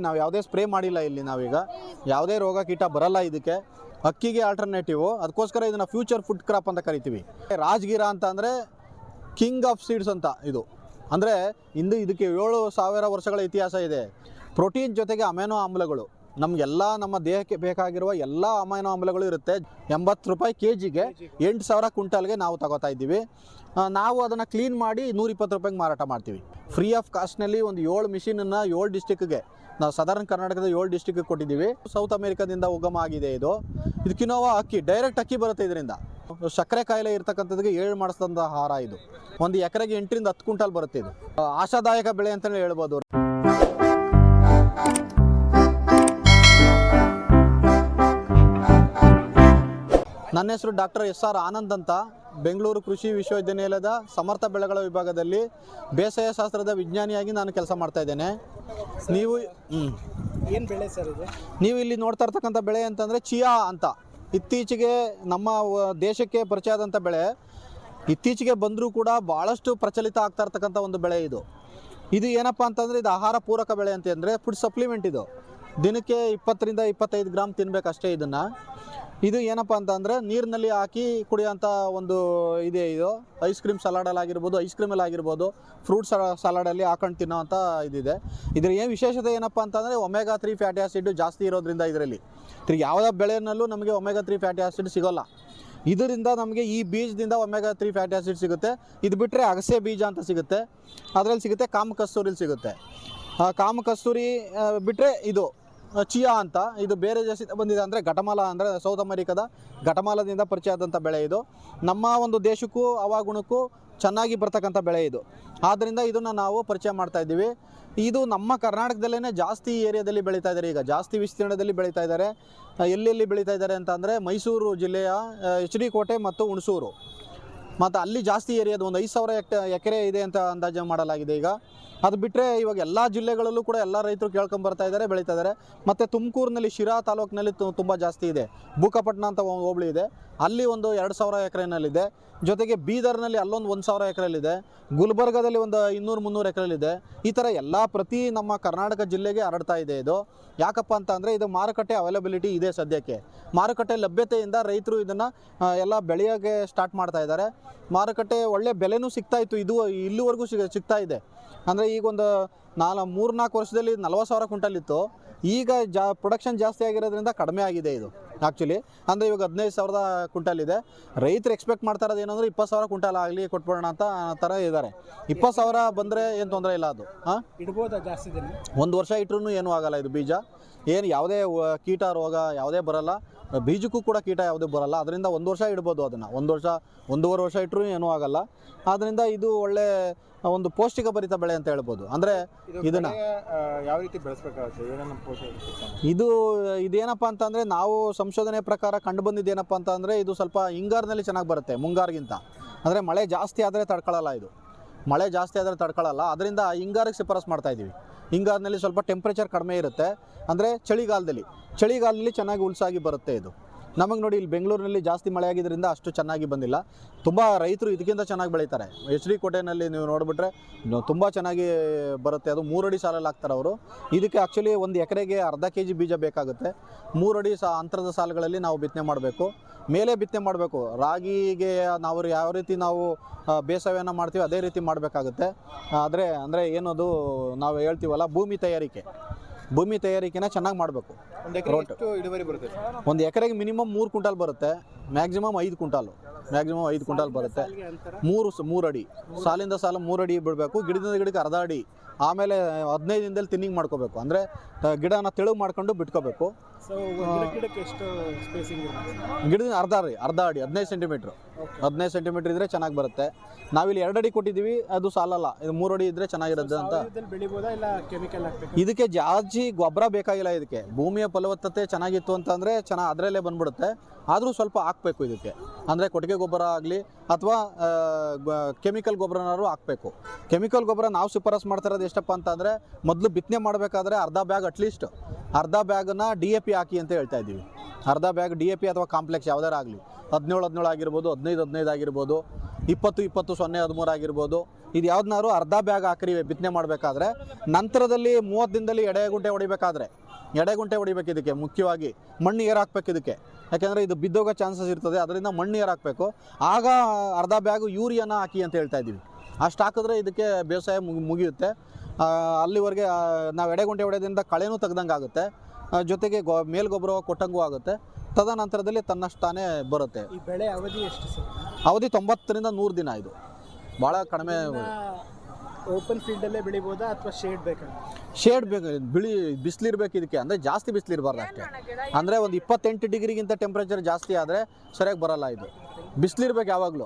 ನಾವು ಯಾವುದೇ ಸ್ಪ್ರೇ ಮಾಡಿಲ್ಲ ಇಲ್ಲಿ ನಾವೀಗ. ಯಾವುದೇ ರೋಗ ಕೀಟ ಬರಲ್ಲ ಇದಕ್ಕೆ. ಅಕ್ಕಿಗೆ ಆಲ್ಟರ್ನೇಟಿವ್ ಅದಕ್ಕೋಸ್ಕರ ಇದನ್ನ ಫ್ಯೂಚರ್ ಫುಡ್ ಕ್ರಾಪ್ ಅಂತ ಕರಿತೀವಿ. ರಾಜ್ಗಿರ ಅಂತ ಅಂದರೆ ಕಿಂಗ್ ಆಫ್ ಸೀಡ್ಸ್ ಅಂತ ಇದು. ಅಂದರೆ ಇಂದು ಇದಕ್ಕೆ ಏಳು ಸಾವಿರ ವರ್ಷಗಳ ಇತಿಹಾಸ ಇದೆ. ಪ್ರೋಟೀನ್ ಜೊತೆಗೆ ಅಮೆನೋ ಆಮ್ಲಗಳು. ನಮಗೆಲ್ಲ ನಮ್ಮ ದೇಹಕ್ಕೆ ಬೇಕಾಗಿರುವ ಎಲ್ಲ ಅಮೈನೋ ಆಮ್ಲಗಳು ಇರುತ್ತೆ. ಎಂಬತ್ತು ರೂಪಾಯಿ ಕೆ ಜಿಗೆ ಎಂಟು ಸಾವಿರ ಕ್ವಿಂಟಲ್ಗೆ ನಾವು ತಗೋತಾ ಇದ್ದೀವಿ. ನಾವು ಅದನ್ನು ಕ್ಲೀನ್ ಮಾಡಿ ನೂರಿಪ್ಪತ್ತು ರೂಪಾಯಿಗೆ ಮಾರಾಟ ಮಾಡ್ತೀವಿ. ಫ್ರೀ ಆಫ್ ಕಾಸ್ಟ್ನಲ್ಲಿ ಒಂದು ಏಳು ಮಿಷಿನನ್ನು ಏಳು ಡಿಸ್ಟಿಕ್ಗೆ ನಾವು ಸದರ್ನ್ ಕರ್ನಾಟಕದ ಏಳು ಡಿಸ್ಟಿಕ್ಗೆ ಕೊಟ್ಟಿದ್ದೀವಿ. ಸೌತ್ ಅಮೆರಿಕಾದಿಂದ ಉಗಮ ಆಗಿದೆ ಇದು. ಇದು ಅಕ್ಕಿ ಡೈರೆಕ್ಟ್ ಅಕ್ಕಿ ಬರುತ್ತೆ ಇದರಿಂದ. ಸಕ್ಕರೆ ಕಾಯಿಲೆ ಇರ್ತಕ್ಕಂಥದ್ದಕ್ಕೆ ಏಳು ಮಾಡಿಸಿದಂಥ ಆಹಾರ ಇದು. ಒಂದು ಎಕರೆಗೆ ಎಂಟರಿಂದ ಹತ್ತು ಕ್ವಿಂಟಲ್ ಬರುತ್ತೆ ಇದು. ಆಶಾದಾಯಕ ಬೆಳೆ ಅಂತಲೇ ಹೇಳ್ಬೋದು. ನನ್ನ ಹೆಸರು ಡಾಕ್ಟರ್ ಎಸ್ ಆರ್ ಆನಂದ್ ಅಂತ. ಬೆಂಗಳೂರು ಕೃಷಿ ವಿಶ್ವವಿದ್ಯಾನಿಲಯದ ಸಮರ್ಥ ಬೆಳೆಗಳ ವಿಭಾಗದಲ್ಲಿ ಬೇಸಾಯ ಶಾಸ್ತ್ರದ ವಿಜ್ಞಾನಿಯಾಗಿ ನಾನು ಕೆಲಸ ಮಾಡ್ತಾ ಇದ್ದೇನೆ. ನೀವು ಏನು ಬೆಳೆ ಸರ್ ಇದು? ನೀವು ಇಲ್ಲಿ ನೋಡ್ತಾ ಇರ್ತಕ್ಕಂಥ ಬೆಳೆ ಅಂತಂದರೆ ಚಿಯಾ ಅಂತ. ಇತ್ತೀಚೆಗೆ ನಮ್ಮ ದೇಶಕ್ಕೆ ಪರಿಚಯ ಆದಂಥ ಬೆಳೆ. ಇತ್ತೀಚೆಗೆ ಬಂದರೂ ಕೂಡ ಭಾಳಷ್ಟು ಪ್ರಚಲಿತ ಆಗ್ತಾ ಇರ್ತಕ್ಕಂಥ ಒಂದು ಬೆಳೆ ಇದು. ಇದು ಏನಪ್ಪ ಅಂತಂದರೆ ಇದು ಆಹಾರ ಪೂರಕ ಬೆಳೆ ಅಂತ ಅಂದರೆ ಫುಡ್ ಸಪ್ಲಿಮೆಂಟ್ ಇದು. ದಿನಕ್ಕೆ ಇಪ್ಪತ್ತರಿಂದ ಇಪ್ಪತ್ತೈದು ಗ್ರಾಮ್ ತಿನ್ನಬೇಕಷ್ಟೇ ಇದನ್ನು. ಇದು ಏನಪ್ಪ ಅಂತಂದರೆ ನೀರಿನಲ್ಲಿ ಹಾಕಿ ಕುಡಿಯೋಂಥ ಒಂದು ಇದೆ ಇದು. ಐಸ್ ಕ್ರೀಮ್ ಸಲಾಡಲ್ಲಿ ಆಗಿರ್ಬೋದು ಐಸ್ ಕ್ರೀಮಲ್ಲಿ ಆಗಿರ್ಬೋದು ಫ್ರೂಟ್ ಸಲಾಡಲ್ಲಿ ಹಾಕೊಂಡು ತಿನ್ನೋವಂಥ ಇದಿದೆ. ಇದರ ಏನು ವಿಶೇಷತೆ ಏನಪ್ಪ ಅಂತಂದರೆ ಒಮೆಗಾ ತ್ರೀ ಫ್ಯಾಟಿ ಆಸಿಡ್ ಜಾಸ್ತಿ ಇರೋದ್ರಿಂದ ಇದರಲ್ಲಿ. ತಿರ್ಗಿ ಯಾವುದೇ ಬೆಳೆಯಲ್ಲೂ ನಮಗೆ ಒಮೆಗಾ ತ್ರೀ ಫ್ಯಾಟಿ ಆಸಿಡ್ ಸಿಗೋಲ್ಲ. ಇದರಿಂದ ನಮಗೆ ಈ ಬೀಜದಿಂದ ಒಮೆಗಾ ತ್ರೀ ಫ್ಯಾಟಿ ಆಸಿಡ್ ಸಿಗುತ್ತೆ. ಇದು ಬಿಟ್ಟರೆ ಅಗಸೆ ಬೀಜ ಅಂತ ಸಿಗುತ್ತೆ. ಅದರಲ್ಲಿ ಸಿಗುತ್ತೆ ಕಾಮ ಕಸ್ತೂರಿಲಿ ಸಿಗುತ್ತೆ ಕಾಮ ಕಸ್ತೂರಿ ಬಿಟ್ಟರೆ ಇದು. ಚಿಯಾ ಅಂತ. ಇದು ಬೇರೆ ದೇಶದಿಂದ ಬಂದಿದೆ ಅಂದರೆ ಘಟಮಾಲ ಅಂದರೆ ಸೌತ್ ಅಮೆರಿಕದ ಘಟಮಾಲದಿಂದ ಪರಿಚಯ ಆದಂಥ ಬೆಳೆ ಇದು. ನಮ್ಮ ಒಂದು ದೇಶಕ್ಕೂ, ಅವಾಗುಣಕ್ಕೂ ಚೆನ್ನಾಗಿ ಬರ್ತಕ್ಕಂಥ ಬೆಳೆ ಇದು. ಆದ್ದರಿಂದ ಇದನ್ನು ನಾವು ಪರಿಚಯ ಮಾಡ್ತಾ ಇದ್ದೀವಿ. ಇದು ನಮ್ಮ ಕರ್ನಾಟಕದಲ್ಲೇ ಜಾಸ್ತಿ ಏರಿಯಾದಲ್ಲಿ ಬೆಳೀತಾ ಇದ್ದಾರೆ ಈಗ ಜಾಸ್ತಿ ವಿಸ್ತೀರ್ಣದಲ್ಲಿ ಬೆಳೀತಾ ಇದ್ದಾರೆ ಎಲ್ಲೆಲ್ಲಿ ಬೆಳೀತಾ ಇದ್ದಾರೆ ಅಂತ ಮೈಸೂರು ಜಿಲ್ಲೆಯ ಎಚ್ ಡಿ ಕೋಟೆ ಮತ್ತು ಹುಣಸೂರು. ಮತ್ತು ಅಲ್ಲಿ ಜಾಸ್ತಿ ಏರಿಯಾದ ಒಂದು ಐದು ಸಾವಿರ ಎಕರೆ ಇದೆ ಅಂತ ಅಂದಾಜು ಮಾಡಲಾಗಿದೆ ಈಗ. ಅದು ಬಿಟ್ಟರೆ ಇವಾಗ ಎಲ್ಲ ಜಿಲ್ಲೆಗಳಲ್ಲೂ ಕೂಡ ಎಲ್ಲ ರೈತರು ಕೇಳ್ಕೊಂಡ್ ಬರ್ತಾ ಇದ್ದಾರೆ ಬೆಳೀತಾ ಇದ್ದಾರೆ ಮತ್ತು ತುಮಕೂರಿನಲ್ಲಿ ಶಿರಾ ತಾಲೂಕಿನಲ್ಲಿ ತುಂಬ ಜಾಸ್ತಿ ಇದೆ. ಭೂಕಪಟ್ಟಣ ಅಂತ ಒಂದು ಹೋಬಳಿ ಇದೆ. ಅಲ್ಲಿ ಒಂದು ಎರಡು ಸಾವಿರ ಎಕರೆನಲ್ಲಿದೆ. ಜೊತೆಗೆ ಬೀದರ್ನಲ್ಲಿ ಅಲ್ಲೊಂದು ಒಂದು ಸಾವಿರ ಎಕರೆಯಲ್ಲಿದೆ ಗುಲ್ಬರ್ಗದಲ್ಲಿ ಒಂದು ಇನ್ನೂರು ಮುನ್ನೂರು ಎಕರೆಯಲ್ಲಿದೆ ಈ ಥರ ಎಲ್ಲ ಪ್ರತಿ ನಮ್ಮ ಕರ್ನಾಟಕ ಜಿಲ್ಲೆಗೆ ಹರಡ್ತಾ ಇದೆ ಇದು. ಯಾಕಪ್ಪ ಅಂತ ಅಂದರೆ ಇದು ಮಾರುಕಟ್ಟೆ ಅವೈಲಬಿಲಿಟಿ ಇದೆ ಸದ್ಯಕ್ಕೆ. ಮಾರುಕಟ್ಟೆ ಲಭ್ಯತೆಯಿಂದ ರೈತರು ಇದನ್ನು ಎಲ್ಲ ಬೆಳೆಯೋಕ್ಕೆ ಸ್ಟಾರ್ಟ್ ಮಾಡ್ತಾ ಇದ್ದಾರೆ ಮಾರುಕಟ್ಟೆ ಒಳ್ಳೆ ಬೆಲೆನೂ ಸಿಗ್ತಾ ಇತ್ತು, ಇದು ಇಲ್ಲಿವರೆಗೂ ಸಿಗ ಸಿಗ್ತಾ ಇದೆ. ಅಂದರೆ ಈಗ ಒಂದು ನಾಲ್ ಮೂರು ನಾಲ್ಕು ವರ್ಷದಲ್ಲಿ ನಲ್ವತ್ತು ಸಾವಿರ ಕ್ವಿಂಟಲ್ ಇತ್ತು. ಈಗ ಜಾ ಪ್ರೊಡಕ್ಷನ್ ಜಾಸ್ತಿ ಆಗಿರೋದ್ರಿಂದ ಕಡಿಮೆ ಆಗಿದೆ ಇದು ಆ್ಯಕ್ಚುಲಿ ಅಂದರೆ ಇವಾಗ ಹದಿನೈದು ಸಾವಿರದ ಕ್ವಿಂಟಲ್ ಇದೆ. ರೈತರು ಎಕ್ಸ್ಪೆಕ್ಟ್ ಮಾಡ್ತಾ ಇರೋದು ಏನಂದ್ರೆ ಇಪ್ಪತ್ತು ಸಾವಿರ ಕ್ವಿಂಟಲ್ ಆಗಲಿ ಕೊಟ್ಬಿಡೋಣ ಅಂತ ಆ ಥರ ಇದ್ದಾರೆ. ಇಪ್ಪತ್ತು ಸಾವಿರ ಬಂದರೆ ಏನು ತೊಂದರೆ ಇಲ್ಲ ಅದು ಹಾಂ? ಇಡ್ಬೋದಾ ಜಾಸ್ತಿ ಒಂದು ವರ್ಷ ಇಟ್ಟರು ಏನೂ ಆಗಲ್ಲ ಇದು ಬೀಜ. ಏನು ಯಾವುದೇ ಕೀಟ ರೋಗ ಯಾವುದೇ ಬರಲ್ಲ. ಬೀಜಕ್ಕೂ ಕೂಡ ಕೀಟ ಯಾವುದೇ ಬರಲ್ಲ. ಅದರಿಂದ ಒಂದು ವರ್ಷ ಇಡ್ಬೋದು ಅದನ್ನು. ಒಂದು ವರ್ಷ ಒಂದೂವರೆ ವರ್ಷ ಇಟ್ಟರು ಏನೂ ಆಗಲ್ಲ. ಆದ್ದರಿಂದ ಇದು ಒಳ್ಳೆ ಒಂದು ಪೌಷ್ಟಿಕ ಭರಿತ ಬೆಳೆ ಅಂತ ಹೇಳ್ಬೋದು. ಅಂದ್ರೆ ಇದನ್ನ ಯಾವ ರೀತಿ ಬೆಳೆಸಬೇಕಾಗುತ್ತೆ? ಇದು ಇದೇನಪ್ಪ ಅಂತಂದ್ರೆ ನಾವು ಸಂಶೋಧನೆ ಪ್ರಕಾರ ಕಂಡು ಬಂದಿದ್ದೇನಪ್ಪ ಅಂತಂದರೆ ಇದು ಸ್ವಲ್ಪ ಹಿಂಗಾರಿನಲ್ಲಿ ಚೆನ್ನಾಗಿ ಬರುತ್ತೆ ಮುಂಗಾರಿಗಿಂತ. ಅಂದ್ರೆ ಮಳೆ ಜಾಸ್ತಿ ಆದರೆ ತಡ್ಕೊಳ್ಳಲ್ಲ ಇದು. ಮಳೆ ಜಾಸ್ತಿ ಆದರೆ ತಡ್ಕೊಳ್ಳಲ್ಲ ಅದರಿಂದ ಹಿಂಗಾರಿಗೆ ಶಿಫಾರಸ್ ಮಾಡ್ತಾ ಇದೀವಿ ಹಿಂಗಾರಿನಲ್ಲಿ ಸ್ವಲ್ಪ ಟೆಂಪ್ರೇಚರ್ ಕಡಿಮೆ ಇರುತ್ತೆ. ಅಂದರೆ ಚಳಿಗಾಲದಲ್ಲಿ ಚಳಿಗಾಲದಲ್ಲಿ ಚೆನ್ನಾಗಿ ಉಲ್ಸಾಗಿ ಬರುತ್ತೆ ಇದು. ನಮಗೆ ನೋಡಿ ಇಲ್ಲಿ ಬೆಂಗಳೂರಿನಲ್ಲಿ ಜಾಸ್ತಿ ಮಳೆ ಆಗಿದ್ದರಿಂದ ಅಷ್ಟು ಚೆನ್ನಾಗಿ ಬಂದಿಲ್ಲ. ತುಂಬ ರೈತರು ಇದಕ್ಕಿಂತ ಚೆನ್ನಾಗಿ ಬೆಳೀತಾರೆ. ಎಚ್ ಡಿ ಕೋಟೆನಲ್ಲಿ ನೀವು ನೋಡಿಬಿಟ್ರೆ ತುಂಬ ಚೆನ್ನಾಗಿ ಬರುತ್ತೆ. ಅದು ಮೂರಡಿ ಸಾಲಲ್ಲಿ ಹಾಕ್ತಾರೆ ಅವರು. ಇದಕ್ಕೆ ಆ್ಯಕ್ಚುಲಿ ಒಂದು ಎಕರೆಗೆ ಅರ್ಧ ಕೆ ಜಿ ಬೀಜ ಬೇಕಾಗುತ್ತೆ. ಮೂರಡಿ ಸಾ, ಅಂತರದ ಸಾಲುಗಳಲ್ಲಿ ನಾವು ಬಿತ್ತನೆ ಮಾಡಬೇಕು. ಮೇಲೆ ಬಿತ್ತನೆ ಮಾಡಬೇಕು. ರಾಗಿಗೆ ನಾವು ಯಾವ ರೀತಿ ನಾವು ಬೇಸಾಯವನ್ನು ಮಾಡ್ತೀವಿ ಅದೇ ರೀತಿ ಮಾಡಬೇಕಾಗುತ್ತೆ. ಆದರೆ, ಅಂದರೆ ಏನದು ನಾವು ಹೇಳ್ತೀವಲ್ಲ, ಭೂಮಿ ತಯಾರಿಕೆ. ಭೂಮಿ ತಯಾರಿಕೆನ ಚೆನ್ನಾಗಿ ಮಾಡಬೇಕು. ಒಂದು ಎಕರೆ ಎಷ್ಟು ಇಳುವರಿ ಬರುತ್ತೆ? ಒಂದು ಎಕರೆಗೆ ಮಿನಿಮಮ್ ಮೂರು ಕ್ವಿಂಟಾಲ್ ಬರುತ್ತೆ ಮ್ಯಾಕ್ಸಿಮಮ್ ಐದು ಕ್ವಿಂಟಾಲು. ಮ್ಯಾಕ್ಸಿಮಮ್ ಐದು ಕ್ವಿಂಟಾಲ್ ಬರುತ್ತೆ. ಮೂರು ಮೂರು ಅಡಿ. ಸಾಲಿಂದ ಸಾಲ ಮೂರು ಅಡಿ ಬಿಡಬೇಕು ಗಿಡದಿಂದ ಗಿಡಕ್ಕೆ ಅರ್ಧ ಅಡಿ. ಆಮೇಲೆ ಹದಿನೈದು ದಿನದಲ್ಲಿ ತಿನ್ನಿಂಗ್ ಮಾಡ್ಕೋಬೇಕು. ಅಂದರೆ ಗಿಡನ ತೆಳು ಮಾಡ್ಕೊಂಡು ಬಿಟ್ಕೋಬೇಕು. ಸೊ ಗಿಡ ಗಿಡಕ್ಕೆ ಎಷ್ಟು ಸ್ಪೇಸಿಂಗ್ ಇರುತ್ತೆ ಅರ್ಧ ಅಡಿ ಅರ್ಧ ಅಡಿ ಹದಿನೈದು ಸೆಂಟಿಮೀಟ್ರ್. ಹದಿನೈದು ಸೆಂಟಿಮೀಟ್ರ್ ಇದ್ರೆ ಚೆನ್ನಾಗಿ ಬರುತ್ತೆ. ನಾವಿಲ್ಲಿ ಎರಡು ಅಡಿ ಕೊಟ್ಟಿದ್ದೀವಿ ಅದು ಸಾಲಲ್ಲ. ಇದು ಮೂರು ಅಡಿ ಇದ್ರೆ ಚೆನ್ನಾಗಿರುತ್ತೆ ಅಂತ. ಇಲ್ಲ ಕೆಮಿಕಲ್ ಇದಕ್ಕೆ ಜಾಸ್ತಿ ಗೊಬ್ಬರ ಬೇಕಾಗಿಲ್ಲ ಇದಕ್ಕೆ. ಭೂಮಿಯ ಫಲವತ್ತತೆ ಚೆನ್ನಾಗಿತ್ತು ಅಂತಂದರೆ ಚೆನ್ನಾಗಿ ಅದರಲ್ಲೇ ಬಂದ್ಬಿಡುತ್ತೆ. ಆದರೂ ಸ್ವಲ್ಪ ಹಾಕಬೇಕು ಇದಕ್ಕೆ. ಅಂದರೆ ಕೊಟ್ಟಿಗೆ ಗೊಬ್ಬರ ಆಗಲಿ ಅಥವಾ ಕೆಮಿಕಲ್ ಗೊಬ್ಬರನಾದ್ರು ಹಾಕಬೇಕು. ಕೆಮಿಕಲ್ ಗೊಬ್ಬರ ನಾವು ಶಿಫಾರಸ್ ಮಾಡ್ತಾ ಇರೋದು ಎಷ್ಟಪ್ಪ ಅಂತಂದರೆ ಮೊದಲು ಬಿತ್ತನೆ ಮಾಡಬೇಕಾದ್ರೆ ಅರ್ಧ ಬ್ಯಾಗ್ ಅಟ್ಲೀಸ್ಟ್ ಅರ್ಧ ಬ್ಯಾಗನ್ನ ಡಿ ಎ ಪಿ ಹಾಕಿ ಅಂತ ಹೇಳ್ತಾ ಇದ್ದೀವಿ. ಅರ್ಧ ಬ್ಯಾಗ್ ಡಿ ಎ ಪಿ ಅಥವಾ ಕಾಂಪ್ಲೆಕ್ಸ್ ಯಾವ್ದಾರು ಆಗಲಿ. ಹದಿನೇಳು ಹದಿನೇಳು ಆಗಿರ್ಬೋದು, ಹದಿನೈದು ಹದಿನೈದು ಆಗಿರ್ಬೋದು, ಇಪ್ಪತ್ತು ಇಪ್ಪತ್ತು ಸೊನ್ನೆ ಹದಿಮೂರು ಆಗಿರ್ಬೋದು, ಇದು ಯಾವ್ದನ್ನಾರು ಅರ್ಧ ಬ್ಯಾಗ್ ಹಾಕ್ರಿ ಬಿತ್ತನೆ ಮಾಡಬೇಕಾದ್ರೆ ನಂತರದಲ್ಲಿ ಮೂವತ್ತು ದಿನದಲ್ಲಿ ಎಡೆಗುಂಟೆ ಹೊಡಿಬೇಕಾದ್ರೆ ಎಡೆಗುಂಟೆ ಹೊಡಿಬೇಕು ಇದಕ್ಕೆ ಮುಖ್ಯವಾಗಿ, ಮಣ್ಣು ಏರ್ ಹಾಕ್ಬೇಕು ಇದಕ್ಕೆ. ಯಾಕೆಂದರೆ ಇದು ಬಿದ್ದೋಗೋ ಚಾನ್ಸಸ್ ಇರ್ತದೆ, ಅದರಿಂದ ಮಣ್ಣು ಏರ್ ಹಾಕಬೇಕು. ಆಗ ಅರ್ಧ ಬ್ಯಾಗು ಯೂರಿಯಾನ ಹಾಕಿ ಅಂತ ಹೇಳ್ತಾ ಇದ್ದೀವಿ. ಅಷ್ಟು ಹಾಕಿದ್ರೆ ಇದಕ್ಕೆ ಬೇಸಾಯ ಮುಗಿ- ಮುಗಿಯುತ್ತೆ. ಅಲ್ಲಿವರೆಗೆ ನಾವು ಎಡೆಗುಂಟೆ ಹೊಡೆಯೋದ್ರಿಂದ ಕಳೆನೂ ತೆಗ್ದಂಗೆ ಆಗುತ್ತೆ. ಜೊತೆಗೆ ಗೊ ಮೇಲ್ಗೊಬ್ಬರ ಕೊಟ್ಟಂಗೂ ಆಗುತ್ತೆ. ತದನಂತರದಲ್ಲಿ ತನ್ನಷ್ಟು ತಾನೇ ಬರುತ್ತೆ. ಈ ಬೆಳೆ ಅವಧಿ ಎಷ್ಟು ಸರ್? ಅವಧಿ ತೊಂಬತ್ತರಿಂದ ನೂರು ದಿನ ಇದು. ಭಾಳ ಕಡಿಮೆ ಓಪನ್ ಫೀಲ್ಡಲ್ಲೇ ಬೆಳಿಬೋದಾ ಅಥವಾ ಶೇಡ್ ಬೇಕಾ? ಶೇಡ್ ಬೇಕು ಬಿಳಿ ಬಿಸಿಲಿರ್ಬೇಕು ಇದಕ್ಕೆ. ಅಂದರೆ ಜಾಸ್ತಿ ಬಿಸಿಲಿರಬಾರ್ದು ಅಷ್ಟೇ. ಅಂದರೆ ಒಂದು ಇಪ್ಪತ್ತೆಂಟು ಡಿಗ್ರಿಗಿಂತ ಟೆಂಪ್ರೇಚರ್ ಜಾಸ್ತಿ ಆದರೆ ಸರಿಯಾಗಿ ಬರಲ್ಲ ಇದು. ಬಿಸಿಲಿರ್ಬೇಕು ಯಾವಾಗಲೂ.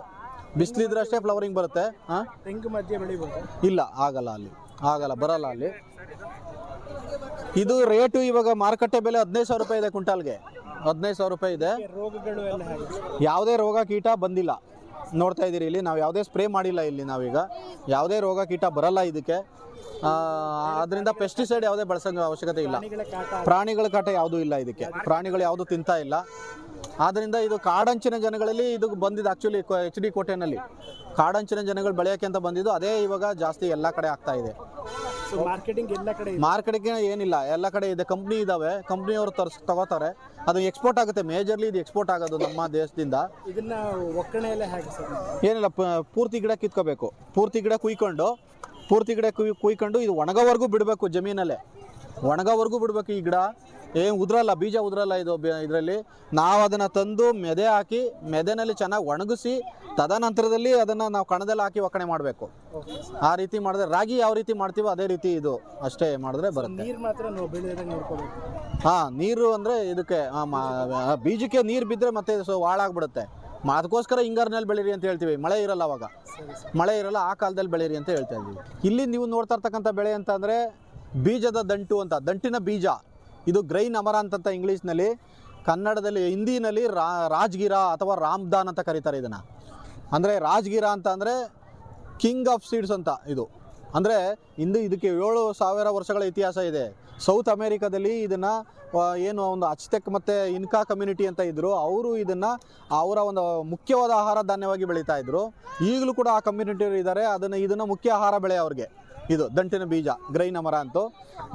ಬಿಸಿಲಿದ್ರೆ ಅಷ್ಟೇ ಫ್ಲವರಿಂಗ್ ಬರುತ್ತೆ ಹಾಂ ತೆಂಗು ಮಧ್ಯೆ ಬೆಳಿಬೋದಾ. ಇಲ್ಲ ಆಗಲ್ಲ ಅಲ್ಲಿ ಆಗಲ್ಲ ಬರಲ್ಲ ಅಲ್ಲಿ. ಇದು ರೇಟು ಇವಾಗ ಮಾರುಕಟ್ಟೆ ಬೆಲೆ ಹದಿನೈದು ಸಾವಿರ ರೂಪಾಯಿ ಇದೆ ಕ್ವಿಂಟಾಲ್ಗೆ ಹದಿನೈದು ಸಾವಿರ ರೂಪಾಯಿ ಇದೆ. ಈ ರೋಗಗಳು ಎಲ್ಲ ಯಾವುದೇ ರೋಗ ಕೀಟ ಬಂದಿಲ್ಲ. ನೋಡ್ತಾ ಇದ್ದೀರಿ ಇಲ್ಲಿ. ನಾವು ಯಾವುದೇ ಸ್ಪ್ರೇ ಮಾಡಿಲ್ಲ ಇಲ್ಲಿ ನಾವೀಗ. ಯಾವುದೇ ರೋಗ ಕೀಟ ಬರಲ್ಲ ಇದಕ್ಕೆ. ಅದರಿಂದ ಪೆಸ್ಟಿಸೈಡ್ ಯಾವುದೇ ಬಳಸೋ ಅವಶ್ಯಕತೆ ಇಲ್ಲ. ಪ್ರಾಣಿಗಳ ಕಾಟ ಪ್ರಾಣಿಗಳ ಕಾಟ ಯಾವುದೂ ಇಲ್ಲ ಇದಕ್ಕೆ. ಪ್ರಾಣಿಗಳು ಯಾವುದೂ ತಿಂತಾ ಇಲ್ಲ. ಆದ್ದರಿಂದ ಇದು ಕಾಡಂಚಿನ ಜನಗಳಲ್ಲಿ ಇದು ಬಂದಿದ್ದು ಆ್ಯಕ್ಚುಲಿ ಎಚ್ ಡಿ ಕೋಟೆನಲ್ಲಿ. ಕಾಡಂಚಿನ ಜನಗಳು ಬೆಳೆಯೋಕ್ಕೆ ಅಂತ ಬಂದಿದ್ದು, ಅದೇ ಇವಾಗ ಜಾಸ್ತಿ ಎಲ್ಲ ಕಡೆ ಆಗ್ತಾ ಇದೆ. ಸೊ ಮಾರ್ಕೆಟಿಂಗ್ ಎಲ್ಲ ಕಡೆ ಇದೆ. ಮಾರ್ಕೆಟ್ಗೆ ಏನಿಲ್ಲ. ಎಲ್ಲ ಕಡೆ ಇದೆ. ಕಂಪ್ನಿ ಇದ್ದಾವೆ ಕಂಪ್ನಿಯವರು ತರ್ಸ್ ತಗೋತಾರೆ. ಅದು ಎಕ್ಸ್ಪೋರ್ಟ್ ಆಗುತ್ತೆ. ಮೇಜರ್ಲಿ ಇದು ಎಕ್ಸ್ಪೋರ್ಟ್ ಆಗೋದು ನಮ್ಮ ದೇಶದಿಂದ. ಇದನ್ನ ಒಕ್ಕಣೆ ಎಲ್ಲ ಹೇಗೆ ಸರ್? ಏನಿಲ್ಲ. ಪ- ಪೂರ್ತಿ ಗಿಡ ಕಿತ್ಕೋಬೇಕು. ಪೂರ್ತಿ ಗಿಡ ಕುಯ್ಕೊಂಡು ಪೂರ್ತಿ ಗಿಡ ಕುಯ್ ಕುಯ್ಕೊಂಡು ಇದು ಒಣಗೋವರೆಗೂ ಬಿಡಬೇಕು ಜಮೀನಲ್ಲೇ. ಒಣಗೋವರೆಗೂ ಬಿಡಬೇಕು ಈ ಗಿಡ. ಏನು ಉದ್ರಲ್ಲ ಬೀಜ ಉದ್ರಲ್ಲ ಇದು ಇದರಲ್ಲಿ. ನಾವು ಅದನ್ನು ತಂದು ಮೆದೆ ಹಾಕಿ ಮೆದೆನಲ್ಲಿ ಚೆನ್ನಾಗಿ ಒಣಗಿಸಿ ತದನಂತರದಲ್ಲಿ ಅದನ್ನು ನಾವು ಕಣದಲ್ಲಿ ಹಾಕಿ ಒಕ್ಕಣೆ ಮಾಡಬೇಕು. ಆ ರೀತಿ ಮಾಡಿದ್ರೆ ರಾಗಿ ಯಾವ ರೀತಿ ಮಾಡ್ತೀವೋ ಅದೇ ರೀತಿ ಇದು ಅಷ್ಟೇ ಮಾಡಿದ್ರೆ ಬರುತ್ತೆ. ಹಾಂ ನೀರು ಅಂದರೆ ಇದಕ್ಕೆ ಬೀಜಕ್ಕೆ ನೀರು ಬಿದ್ದರೆ ಮತ್ತೆ ಸೊ ಹಾಳಾಗ್ಬಿಡುತ್ತೆ. ಅದಕ್ಕೋಸ್ಕರ ಹಿಂಗಾರಿನಲ್ಲಿ ಬೆಳೀರಿ ಅಂತ ಹೇಳ್ತೀವಿ. ಮಳೆ ಇರಲ್ಲ ಅವಾಗ. ಮಳೆ ಇರಲ್ಲ ಆ ಕಾಲದಲ್ಲಿ ಬೆಳೀರಿ ಅಂತ ಹೇಳ್ತಾ ಇದ್ದೀವಿ. ಇಲ್ಲಿ ನೀವು ನೋಡ್ತಾ ಇರ್ತಕ್ಕಂಥ ಬೆಳೆ ಅಂತ ಅಂದರೆ ಬೀಜದ ದಂಟು ಅಂತ ದಂಟಿನ ಬೀಜ. ಇದು ಗ್ರೈನ್ ಅಮರ ಅಂತ ಇಂಗ್ಲೀಷ್ನಲ್ಲಿ, ಕನ್ನಡದಲ್ಲಿ, ಹಿಂದಿನಲ್ಲಿ ರಾ, ರಾಜ್ಗಿರ ಅಥವಾ ರಾಮ್ದಾನ್ ಅಂತ ಕರೀತಾರೆ ಇದನ್ನು. ಅಂದರೆ ರಾಜ್ಗಿರ ಅಂತ ಅಂದರೆ ಕಿಂಗ್ ಆಫ್ ಸೀಡ್ಸ್ ಅಂತ ಇದು. ಅಂದರೆ ಇಂದು ಇದಕ್ಕೆ ಏಳು ಸಾವಿರ ವರ್ಷಗಳ ಇತಿಹಾಸ ಇದೆ. ಸೌತ್ ಅಮೇರಿಕಾದಲ್ಲಿ ಇದನ್ನು ಏನು ಒಂದು ಅಚ್ತೆಕ್ ಮತ್ತು ಇನ್ಕಾ ಕಮ್ಯುನಿಟಿ ಅಂತ ಇದ್ದರು ಅವರು ಇದನ್ನು ಅವರ ಒಂದು ಮುಖ್ಯವಾದ ಆಹಾರ ಧಾನ್ಯವಾಗಿ ಬೆಳೀತಾ ಇದ್ರು. ಈಗಲೂ ಕೂಡ ಆ ಕಮ್ಯುನಿಟಿ ಇದ್ದಾರೆ, ಅದನ್ನು, ಇದನ್ನು ಮುಖ್ಯ ಆಹಾರ ಬೆಳೆ ಅವ್ರಿಗೆ. ಇದು ದಂಟಿನ ಬೀಜ, ಗ್ರೈನ ಮರ ಅಂತೂ.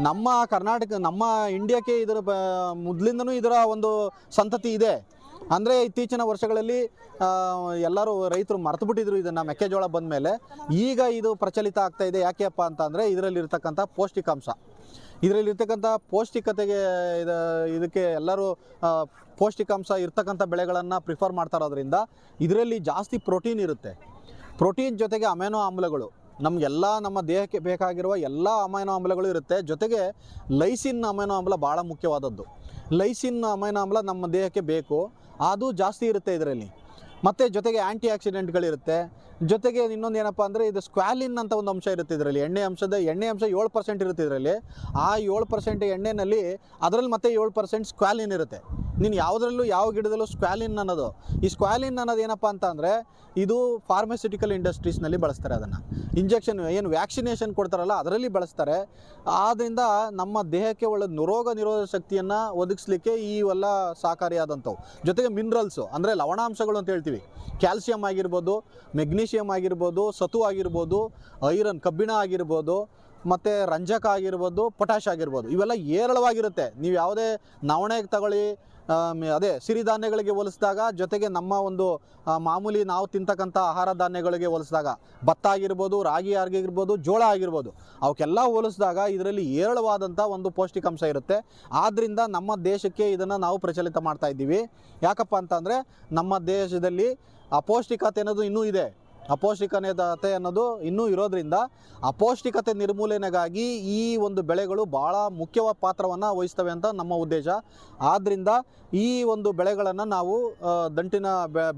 ನಮ್ಮ ಕರ್ನಾಟಕ, ನಮ್ಮ ಇಂಡಿಯಾಕ್ಕೆ ಇದರ ಮೊದಲಿಂದನೂ ಇದರ ಒಂದು ಸಂತತಿ ಇದೆ. ಅಂದರೆ ಇತ್ತೀಚಿನ ವರ್ಷಗಳಲ್ಲಿ ಎಲ್ಲರೂ ರೈತರು ಮರ್ತು ಬಿಟ್ಟಿದ್ರು ಇದನ್ನು ಮೆಕ್ಕೆಜೋಳ ಬಂದ ಮೇಲೆ ಈಗ ಇದು ಪ್ರಚಲಿತ ಆಗ್ತಾ ಇದೆ. ಯಾಕೆಪ್ಪ ಅಂತ ಅಂದರೆ ಇದರಲ್ಲಿರ್ತಕ್ಕಂಥ ಪೌಷ್ಟಿಕಾಂಶ. ಇದರಲ್ಲಿರ್ತಕ್ಕಂಥ ಪೌಷ್ಟಿಕತೆಗೆ ಇದು, ಇದಕ್ಕೆ ಎಲ್ಲರೂ ಪೌಷ್ಟಿಕಾಂಶ ಇರ್ತಕ್ಕಂಥ ಬೆಳೆಗಳನ್ನು ಪ್ರಿಫರ್ ಮಾಡ್ತಾ ಇರೋದ್ರಿಂದ, ಇದರಲ್ಲಿ ಜಾಸ್ತಿ ಪ್ರೋಟೀನ್ ಇರುತ್ತೆ. ಪ್ರೋಟೀನ್ ಜೊತೆಗೆ ಅಮೆನೋ ಆಮ್ಲಗಳು. ನಮಗೆಲ್ಲ ನಮ್ಮ ದೇಹಕ್ಕೆ ಬೇಕಾಗಿರುವ ಎಲ್ಲ ಅಮೈನೋ ಆಮ್ಲಗಳು ಇರುತ್ತೆ. ಜೊತೆಗೆ ಲೈಸಿನ್ ಅಮೈನೋ ಆಮ್ಲ ಭಾಳ ಮುಖ್ಯವಾದದ್ದು. ಲೈಸಿನ್ ಅಮೈನೋ ಆಮ್ಲ ನಮ್ಮ ದೇಹಕ್ಕೆ ಬೇಕು. ಅದು ಜಾಸ್ತಿ ಇರುತ್ತೆ ಇದರಲ್ಲಿ. ಮತ್ತು ಜೊತೆಗೆ ಆ್ಯಂಟಿ ಆಕ್ಸಿಡೆಂಟ್ಗಳಿರುತ್ತೆ. ಜೊತೆಗೆ ಇನ್ನೊಂದು ಏನಪ್ಪ ಅಂದರೆ ಇದು ಸ್ಕ್ವಾಲಿನ್ ಅಂತ ಒಂದು ಅಂಶ ಇರುತ್ತೆ ಇದರಲ್ಲಿ. ಎಣ್ಣೆ ಅಂಶದ, ಎಣ್ಣೆ ಅಂಶ ಏಳು ಪರ್ಸೆಂಟ್ ಇರುತ್ತೆ ಇದರಲ್ಲಿ. ಆ ಏಳು ಪರ್ಸೆಂಟ್ ಎಣ್ಣೆನಲ್ಲಿ ಅದರಲ್ಲಿ ಮತ್ತೆ ಏಳು ಪರ್ಸೆಂಟ್ ಸ್ಕ್ವಾಲಿನ್ ಇರುತ್ತೆ. ನೀನು ಯಾವುದರಲ್ಲೂ ಯಾವ ಗಿಡದಲ್ಲೂ ಸ್ಕ್ವಾಲಿನ್ ಅನ್ನೋದು. ಈ ಸ್ಕ್ವಾಲಿನ್ ಅನ್ನೋದು ಏನಪ್ಪ ಅಂತ ಅಂದರೆ ಇದು ಫಾರ್ಮಸ್ಯೂಟಿಕಲ್ ಇಂಡಸ್ಟ್ರೀಸ್ನಲ್ಲಿ ಬಳಸ್ತಾರೆ ಅದನ್ನು. ಇಂಜೆಕ್ಷನ್ ಏನು ವ್ಯಾಕ್ಸಿನೇಷನ್ ಕೊಡ್ತಾರಲ್ಲ, ಅದರಲ್ಲಿ ಬಳಸ್ತಾರೆ. ಆದ್ದರಿಂದ ನಮ್ಮ ದೇಹಕ್ಕೆ ಒಳ್ಳೆ ರೋಗ ನಿರೋಧಕ ಶಕ್ತಿಯನ್ನು ಒದಗಿಸ್ಲಿಕ್ಕೆ ಈ ಎಲ್ಲ ಸಹಕಾರಿಯಾದಂಥವು ಜೊತೆಗೆ ಮಿನರಲ್ಸು ಅಂದರೆ ಲವಣಾಂಶಗಳು ಅಂತ ಹೇಳ್ತೀವಿ. ಕ್ಯಾಲ್ಸಿಯಂ ಆಗಿರ್ಬೋದು ಮೆಗ್ನೀಷಿಯಮ್ ಆಗಿರ್ಬೋದು, ಸತು ಆಗಿರ್ಬೋದು, ಐರನ್, ಕಬ್ಬಿಣ ಆಗಿರ್ಬೋದು, ಮತ್ತು ರಂಜಕ ಆಗಿರ್ಬೋದು ಪೊಟ್ಯಾಶ್ ಆಗಿರ್ಬೋದು, ಇವೆಲ್ಲ ಏರಳವಾಗಿರುತ್ತೆ ನೀವು ಯಾವುದೇ ನವಣೆಗೆ ತಗೊಳ್ಳಿ ಅದೇ ಸಿರಿಧಾನ್ಯಗಳಿಗೆ ಹೋಲಿಸಿದಾಗ, ಜೊತೆಗೆ ನಮ್ಮ ಒಂದು ಮಾಮೂಲಿ ನಾವು ತಿಂತಕ್ಕಂಥ ಆಹಾರ ಧಾನ್ಯಗಳಿಗೆ ಹೋಲಿಸಿದಾಗ, ಭತ್ತ ಆಗಿರ್ಬೋದು, ರಾಗಿ ಆಗಿರ್ಬೋದು, ಜೋಳ ಆಗಿರ್ಬೋದು, ಅವಕ್ಕೆಲ್ಲ ಹೋಲಿಸಿದಾಗ ಇದರಲ್ಲಿ ಏರಳವಾದಂಥ ಒಂದು ಪೌಷ್ಟಿಕಾಂಶ ಇರುತ್ತೆ. ಆದ್ದರಿಂದ ನಮ್ಮ ದೇಶಕ್ಕೆ ಇದನ್ನು ನಾವು ಪ್ರಚಲಿತ ಮಾಡ್ತಾ ಇದ್ದೀವಿ. ಯಾಕಪ್ಪ ಅಂತಂದರೆ, ನಮ್ಮ ದೇಶದಲ್ಲಿ ಅಪೌಷ್ಟಿಕತೆ ಅನ್ನೋದು ಇನ್ನೂ ಇದೆ. ಅಪೌಷ್ಟಿಕತೆ ಅನ್ನೋದು ಇನ್ನೂ ಇರೋದ್ರಿಂದ ಅಪೌಷ್ಟಿಕತೆ ನಿರ್ಮೂಲನೆಗಾಗಿ ಈ ಒಂದು ಬೆಳೆಗಳು ಭಾಳ ಮುಖ್ಯವಾದ ಪಾತ್ರವನ್ನು ವಹಿಸ್ತವೆ ಅಂತ ನಮ್ಮ ಉದ್ದೇಶ. ಆದ್ದರಿಂದ ಈ ಒಂದು ಬೆಳೆಗಳನ್ನು ನಾವು ದಂಟಿನ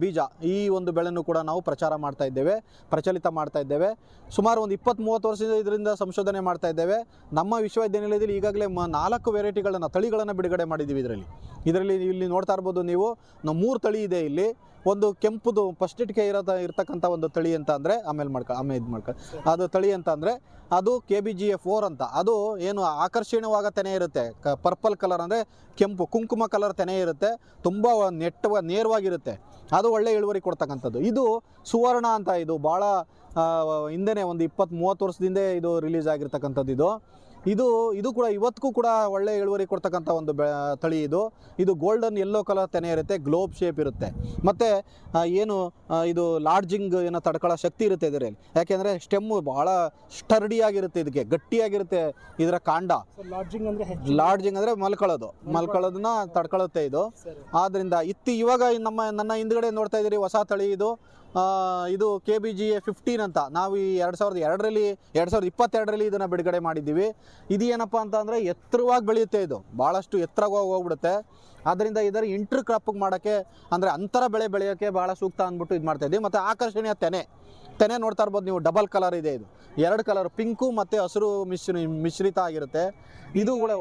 ಬೀಜ, ಈ ಒಂದು ಬೆಳೆಯನ್ನು ಕೂಡ ನಾವು ಪ್ರಚಾರ ಮಾಡ್ತಾ ಇದ್ದೇವೆ, ಪ್ರಚಲಿತ ಮಾಡ್ತಾ ಇದ್ದೇವೆ. ಸುಮಾರು ಒಂದು ಇಪ್ಪತ್ತ್ ಮೂವತ್ತು ವರ್ಷದಿಂದ ಇದರಿಂದ ಸಂಶೋಧನೆ ಮಾಡ್ತಾ ಇದ್ದೇವೆ. ನಮ್ಮ ವಿಶ್ವವಿದ್ಯಾನಿಲಯದಲ್ಲಿ ಈಗಾಗಲೇ ಮ, ನಾಲ್ಕು ವೆರೈಟಿಗಳನ್ನು, ತಳಿಗಳನ್ನು ಬಿಡುಗಡೆ ಮಾಡಿದ್ದೀವಿ ಇದರಲ್ಲಿ. ಇದರಲ್ಲಿ ಇಲ್ಲಿ ನೋಡ್ತಾ ಇರ್ಬೋದು ನೀವು ನಾವು ಮೂರು ತಳಿ ಇದೆ ಇಲ್ಲಿ. ಒಂದು ಕೆಂಪುದು ಫಸ್ಟ್ ಇಟ್ಕೆ ಇರೋ ಇರ್ತಕ್ಕಂಥ ಒಂದು ತಳಿ ಅಂತ ಅಂದರೆ, ಆಮೇಲೆ ಮಾಡ್ಕೊ, ಆಮೇಲೆ ಇದು ಮಾಡ್ಕ, ಅದು ತಳಿ ಅಂತ ಅಂದರೆ, ಅದು K B G A four ಅಂತ. ಅದು ಏನು ಆಕರ್ಷಣೀಯವಾಗ ತೆನೆ ಇರುತ್ತೆ. ಕ ಪರ್ಪಲ್ ಕಲರ್ ಅಂದರೆ ಕೆಂಪು, ಕುಂಕುಮ ಕಲರ್ ತೆನೆ ಇರುತ್ತೆ, ತುಂಬ ನೆಟ್ಟ ನೇರವಾಗಿರುತ್ತೆ. ಅದು ಒಳ್ಳೆ ಇಳುವರಿ ಕೊಡ್ತಕ್ಕಂಥದ್ದು. ಇದು ಸುವರ್ಣ ಅಂತ ಇದು ಭಾಳ ಹಿಂದೆನೇ ಒಂದು ಇಪ್ಪತ್ತು ಮೂವತ್ತು ವರ್ಷದಿಂದ ಇದು ರಿಲೀಸ್ ಆಗಿರ್ತಕ್ಕಂಥದ್ದು ಇದು. ಇದು ಇದು ಕೂಡ ಇವತ್ತಿಗೂ ಕೂಡ ಒಳ್ಳೆ ಇಳುವರಿ ಕೊಡ್ತಕ್ಕಂಥ ಒಂದು ಬೆ ತಳಿ ಇದು. ಇದು ಗೋಲ್ಡನ್ ಯೆಲ್ಲೋ ಕಲರ್ ತೆನೆ ಇರುತ್ತೆ ಗ್ಲೋಬ್ ಶೇಪ್ ಇರುತ್ತೆ. ಮತ್ತು ಏನು ಇದು ಲಾಡ್ಜಿಂಗ್ ಏನೋ ತಡ್ಕೊಳ್ಳೋ ಶಕ್ತಿ ಇರುತ್ತೆ ಇದರಲ್ಲಿ. ಯಾಕೆಂದರೆ ಸ್ಟೆಮ್ಮು ಭಾಳ ಸ್ಟರ್ಡಿಯಾಗಿರುತ್ತೆ ಇದಕ್ಕೆ ಗಟ್ಟಿಯಾಗಿರುತ್ತೆ ಇದರ ಕಾಂಡ. ಲಾಡ್ಜಿಂಗ್ ಅಂದ್ರೆ ಲಾಡ್ಜಿಂಗ್ ಅಂದರೆ ಮಲ್ಕೊಳ್ಳೋದು. ಮಲ್ಕೊಳ್ಳೋದನ್ನ ತಡ್ಕೊಳ್ಳುತ್ತೆ ಇದು. ಆದ್ದರಿಂದ ಇತ್ತಿ ಇವಾಗ ನಮ್ಮ ನನ್ನ ಹಿಂದ್ಗಡೆ ನೋಡ್ತಾ ಇದ್ದೀರಿ ಹೊಸ ತಳಿ ಇದು. ಇದು K B G A fifteen ಅಂತ. ನಾವು ಈ ಎರಡು ಸಾವಿರದ ಎರಡರಲ್ಲಿ ಎರಡು ಸಾವಿರದ ಇಪ್ಪತ್ತೆರಡರಲ್ಲಿ ಇದನ್ನು ಬಿಡುಗಡೆ ಮಾಡಿದ್ದೀವಿ. ಇದು ಏನಪ್ಪ ಅಂತ ಅಂದರೆ ಎತ್ತರವಾಗಿ ಬೆಳೆಯುತ್ತೆ ಇದು. ಭಾಳಷ್ಟು ಎತ್ತರವಾಗಿ ಹೋಗ್ಬಿಡುತ್ತೆ. ಆದ್ದರಿಂದ ಇದರ ಇಂಟ್ರ್ ಕ್ರಾಪಿಗೆ ಮಾಡೋಕ್ಕೆ ಅಂದರೆ ಅಂತರ ಬೆಳೆ ಬೆಳೆಯೋಕ್ಕೆ ಭಾಳ ಸೂಕ್ತ ಅಂದ್ಬಿಟ್ಟು ಇದು ಮಾಡ್ತಾ ಇದ್ದೀವಿ. ಮತ್ತು ಆಕರ್ಷಣೀಯ ತೆನೆ. ತೆನೆ ನೋಡ್ತಾ ಇರ್ಬೋದು ನೀವು. ಡಬಲ್ ಕಲರ್ ಇದೆ ಇದು. ಎರಡು ಕಲರ್ ಪಿಂಕು ಮತ್ತು ಹಸಿರು ಮಿಶ್ರ ಮಿಶ್ರಿತ ಆಗಿರುತ್ತೆ. ಇದು ಕೂಡ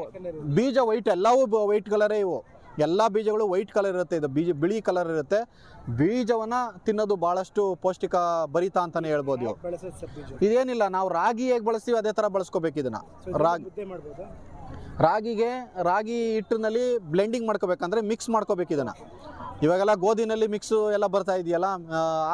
ಬೀಜ ವೈಟ್ ಎಲ್ಲವೂ ವೈಟ್ ಕಲರೇ ಇವು. ಎಲ್ಲ ಬೀಜಗಳು ವೈಟ್ ಕಲರ್ ಇರುತ್ತೆ ಇದು ಬೀಜ ಬಿಳಿ ಕಲರ್ ಇರುತ್ತೆ. ಬೀಜವನ್ನು ತಿನ್ನೋದು ಭಾಳಷ್ಟು ಪೌಷ್ಟಿಕ ಭರಿತ ಅಂತಲೇ ಹೇಳ್ಬೋದು ಇವು ಇದೇನಿಲ್ಲ ನಾವು ರಾಗಿ ಹೇಗೆ ಬಳಸ್ತೀವಿ ಅದೇ ಥರ ಬಳಸ್ಕೋಬೇಕು ಇದನ್ನು. ರಾಗಿ ರಾಗಿಗೆ ರಾಗಿ ಹಿಟ್ಟಿನಲ್ಲಿ ಬ್ಲೆಂಡಿಂಗ್ ಮಾಡ್ಕೋಬೇಕಂದ್ರೆ ಮಿಕ್ಸ್ ಮಾಡ್ಕೋಬೇಕು ಇದನ್ನು. ಇವಾಗೆಲ್ಲ ಗೋಧಿನಲ್ಲಿ ಮಿಕ್ಸು ಎಲ್ಲ ಬರ್ತಾ ಇದೆಯಲ್ಲ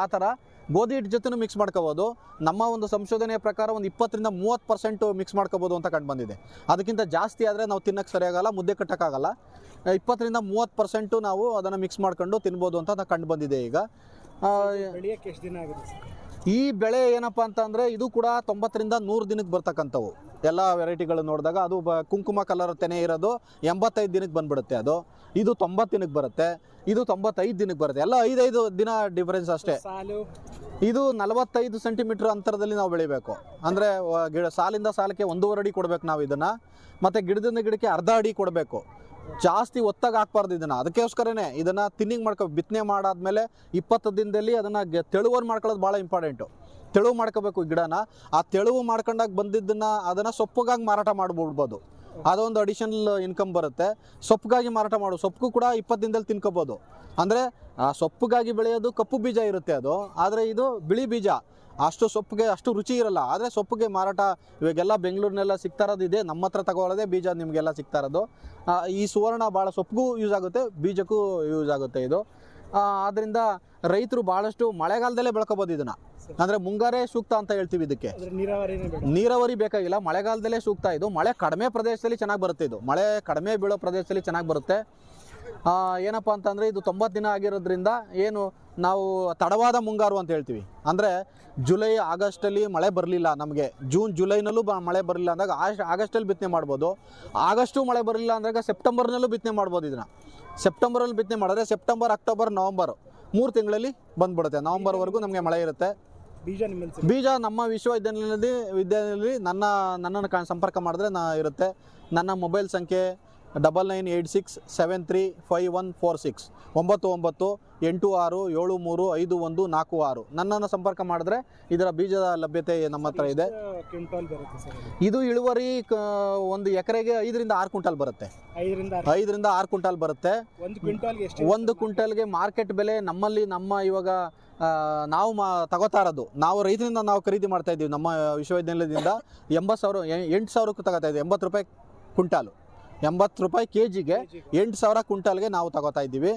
ಆ, ಥರ ಗೋಧಿ ಹಿಟ್ಟು ಜೊತೆನೂ ಮಿಕ್ಸ್ ಮಾಡ್ಕೋಬೋದು. ನಮ್ಮ ಒಂದು ಸಂಶೋಧನೆಯ ಪ್ರಕಾರ ಒಂದು ಇಪ್ಪತ್ತರಿಂದ ಮೂವತ್ತು ಪರ್ಸೆಂಟು ಮಿಕ್ಸ್ ಮಾಡ್ಕೋಬೋದು ಅಂತ ಕಂಡು ಬಂದಿದೆ. ಅದಕ್ಕಿಂತ ಜಾಸ್ತಿ ಆದರೆ ನಾವು ತಿನ್ನಕ್ಕೆ ಸರಿಯಾಗಲ್ಲ ಮುದ್ದೆ ಕಟ್ಟೋಕ್ಕಾಗಲ್ಲ. ಇಪ್ಪತ್ತರಿಂದ ಮೂವತ್ತು ಪರ್ಸೆಂಟು ನಾವು ಅದನ್ನು ಮಿಕ್ಸ್ ಮಾಡ್ಕೊಂಡು ತಿನ್ಬೋದು ಅಂತ ಕಂಡು ಬಂದಿದೆ ಈಗ. ಬೆಳೆಯಕ್ಕೆ ಎಷ್ಟು ದಿನ ಆಗುತ್ತೆ ಈ ಬೆಳೆ ಏನಪ್ಪ ಅಂತಂದರೆ ಇದು ಕೂಡ ತೊಂಬತ್ತರಿಂದ ನೂರು ದಿನಕ್ಕೆ ಬರ್ತಕ್ಕಂಥವು. ಎಲ್ಲ ವೆರೈಟಿಗಳು ನೋಡಿದಾಗ ಅದು ಬ ಕುಂಕುಮ ಕಲರ್ ತೆನೆ ಇರೋದು ಎಂಬತ್ತೈದು ದಿನಕ್ಕೆ ಬಂದ್ಬಿಡುತ್ತೆ ಅದು. ಇದು ತೊಂಬತ್ತು ದಿನಕ್ಕೆ ಬರುತ್ತೆ ಇದು ತೊಂಬತ್ತೈದು ದಿನಕ್ಕೆ ಬರುತ್ತೆ. ಎಲ್ಲ ಐದೈದು ದಿನ ಡಿಫರೆನ್ಸ್ ಅಷ್ಟೇ. ಇದು ನಲವತ್ತೈದು ಸೆಂಟಿಮೀಟ್ರ್ ಅಂತರದಲ್ಲಿ ನಾವು ಬೆಳಿಬೇಕು. ಅಂದರೆ ಗಿಡ ಸಾಲಿಂದ ಸಾಲಕ್ಕೆ ಒಂದೂವರೆ ಅಡಿ ಕೊಡಬೇಕು ನಾವು ಇದನ್ನು. ಮತ್ತು ಗಿಡದಿಂದ ಗಿಡಕ್ಕೆ ಅರ್ಧ ಅಡಿ ಕೊಡಬೇಕು. ಜಾಸ್ತಿ ಒತ್ತಾಗಿ ಹಾಕ್ಬಾರ್ದು ಇದನ್ನು. ಅದಕ್ಕೋಸ್ಕರನೇ ಇದನ್ನು ತಿನ್ನಿಂಗ್ ಮಾಡ್ಕೊ, ಬಿತ್ತನೆ ಮಾಡಾದ್ಮೇಲೆ ಇಪ್ಪತ್ತು ದಿನದಲ್ಲಿ ಅದನ್ನು ತೆಳುವನ್ನು ಮಾಡ್ಕೊಳ್ಳೋದು ಭಾಳ ಇಂಪಾರ್ಟೆಂಟು ತೆಳುವು ಮಾಡ್ಕೋಬೇಕು ಗಿಡನ. ಆ ತೆಳುವು ಮಾಡ್ಕೊಂಡಾಗ ಬಂದಿದ್ದನ್ನು ಅದನ್ನು ಸೊಪ್ಪುಗಾಗಿ ಮಾರಾಟ ಮಾಡಿಬಿಡ್ಬೋದು. ಅದೊಂದು ಅಡಿಷನಲ್ ಇನ್ಕಮ್ ಬರುತ್ತೆ. ಸೊಪ್ಪುಗಾಗಿ ಮಾರಾಟ ಮಾಡು. ಸೊಪ್ಪು ಕೂಡ ಇಪ್ಪತ್ತು ದಿನದಲ್ಲಿ ತಿನ್ಕೋಬೋದು. ಅಂದರೆ ಆ ಸೊಪ್ಪಿಗಾಗಿ ಬೆಳೆಯೋದು ಕಪ್ಪು ಬೀಜ ಇರುತ್ತೆ ಅದು. ಆದರೆ ಇದು ಬಿಳಿ ಬೀಜ. ಅಷ್ಟು ಸೊಪ್ಪಿಗೆ ಅಷ್ಟು ರುಚಿ ಇರಲ್ಲ. ಆದರೆ ಸೊಪ್ಪಿಗೆ ಮಾರಾಟ ಇವಾಗೆಲ್ಲ ಬೆಂಗಳೂರಿನೆಲ್ಲ ಸಿಗ್ತಾ ಇರೋದು ಇದೆ. ನಮ್ಮ ಹತ್ರ ತಗೊಳ್ಳೋದೇ ಬೀಜ ನಿಮಗೆಲ್ಲ ಸಿಗ್ತಾ ಇರೋದು. ಈ ಸುವರ್ಣ ಭಾಳ ಸೊಪ್ಪಿಗೂ ಯೂಸ್ ಆಗುತ್ತೆ ಬೀಜಕ್ಕೂ ಯೂಸ್ ಆಗುತ್ತೆ ಇದು. ಆದ್ದರಿಂದ ರೈತರು ಭಾಳಷ್ಟು ಮಳೆಗಾಲದಲ್ಲೇ ಬೆಳ್ಕೋಬೋದು ಇದನ್ನು. ಅಂದರೆ ಮುಂಗಾರೇ ಸೂಕ್ತ ಅಂತ ಹೇಳ್ತೀವಿ ಇದಕ್ಕೆ. ನೀರಾವರಿ ಬೇಕಾಗಿಲ್ಲ ಮಳೆಗಾಲದಲ್ಲೇ ಸೂಕ್ತ ಇದು. ಮಳೆ ಕಡಿಮೆ ಪ್ರದೇಶದಲ್ಲಿ ಚೆನ್ನಾಗಿ ಬರುತ್ತೆ ಇದು. ಮಳೆ ಕಡಿಮೆ ಬೀಳೋ ಪ್ರದೇಶದಲ್ಲಿ ಚೆನ್ನಾಗಿ ಬರುತ್ತೆ. ಏನಪ್ಪ ಅಂತಂದರೆ ಇದು ತೊಂಬತ್ತು ದಿನ ಆಗಿರೋದ್ರಿಂದ ಏನು ನಾವು ತಡವಾದ ಮುಂಗಾರು ಅಂತ ಹೇಳ್ತೀವಿ. ಅಂದರೆ ಜುಲೈ ಆಗಸ್ಟಲ್ಲಿ ಮಳೆ ಬರಲಿಲ್ಲ ನಮಗೆ. ಜೂನ್ ಜುಲೈನಲ್ಲೂ ಬ ಮಳೆ ಬರಲಿಲ್ಲ ಅಂದಾಗ ಆಸ್ಟ್ ಆಗಸ್ಟಲ್ಲಿ ಬಿತ್ತನೆ ಮಾಡ್ಬೋದು. ಆಗಸ್ಟು ಮಳೆ ಬರಲಿಲ್ಲ ಅಂದಾಗ ಸೆಪ್ಟೆಂಬರ್ನಲ್ಲೂ ಬಿತ್ತನೆ ಮಾಡ್ಬೋದು ಇದನ್ನು. ಸೆಪ್ಟೆಂಬರಲ್ಲಿ ಬಿತ್ತನೆ ಮಾಡಿದ್ರೆ ಸೆಪ್ಟೆಂಬರ್ ಅಕ್ಟೋಬರ್ ನವಂಬರ್ ಮೂರು ತಿಂಗಳಲ್ಲಿ ಬಂದ್ಬಿಡುತ್ತೆ. ನವಂಬರ್ವರೆಗೂ ನಮಗೆ ಮಳೆ ಇರುತ್ತೆ. ಬೀಜ ನಿಮ್ಮಲ್ಲಿ ಬೀಜ ನಮ್ಮ ವಿಶ್ವವಿದ್ಯಾನಿಲಯದಲ್ಲಿ ವಿದ್ಯಾನಿಲಯದಲ್ಲಿ ನನ್ನ ನನ್ನನ್ನು ಸಂಪರ್ಕ ಮಾಡಿದ್ರೆ ನಾ ಇರುತ್ತೆ. ನನ್ನ ಮೊಬೈಲ್ ಸಂಖ್ಯೆ double nine eight six seven three five one four six ಒಂಬತ್ತು ಒಂಬತ್ತು ಎಂಟು ಆರು ಏಳು ಮೂರು ಐದು ಒಂದು ನಾಲ್ಕು ಆರು. ನನ್ನನ್ನು ಸಂಪರ್ಕ ಮಾಡಿದ್ರೆ ಇದರ ಬೀಜದ ಲಭ್ಯತೆ ನಮ್ಮ ಹತ್ರ ಇದೆ. ಕ್ವಿಂಟಾಲ್ ಇದು ಇಳುವರಿ ಒಂದು ಎಕರೆಗೆ ಐದರಿಂದ ಆರು ಕ್ವಿಂಟಾಲ್ ಬರುತ್ತೆ. ಐದರಿಂದ ಆರು. ಕ್ವಿಂಟಾಲ್ ಬರುತ್ತೆ. ಒಂದು ಕ್ವಿಂಟಾಲ್ಗೆ ಎಷ್ಟು? ಒಂದು ಕ್ವಿಂಟಲ್ಗೆ ಮಾರ್ಕೆಟ್ ಬೆಲೆ ನಮ್ಮಲ್ಲಿ ನಮ್ಮ ಇವಾಗ ನಾವು ಮಾ ತಗೋತಾ ಇರೋದು ನಾವು ರೈತರಿಂದ ನಾವು ಖರೀದಿ ಮಾಡ್ತಾ ಇದ್ದೀವಿ ನಮ್ಮ ವಿಶ್ವವಿದ್ಯಾನಿಲಯದಿಂದ ಎಂಬತ್ತು ಸಾವಿರ ಎಂಟು ಸಾವಿರಕ್ಕೆ ತಗೋತಾ ಇದ್ದೀವಿ ಎಂಬತ್ತು ರೂಪಾಯಿ ಕುಂಟಾಲು ಎಂಬತ್ತು ರೂಪಾಯಿ ಕೆ ಜಿಗೆ? ಎಂಟು ಸಾವಿರ ಕ್ವಿಂಟಲ್ಗೆ ನಾವು ತಗೋತಾ ಇದ್ದೀವಿ.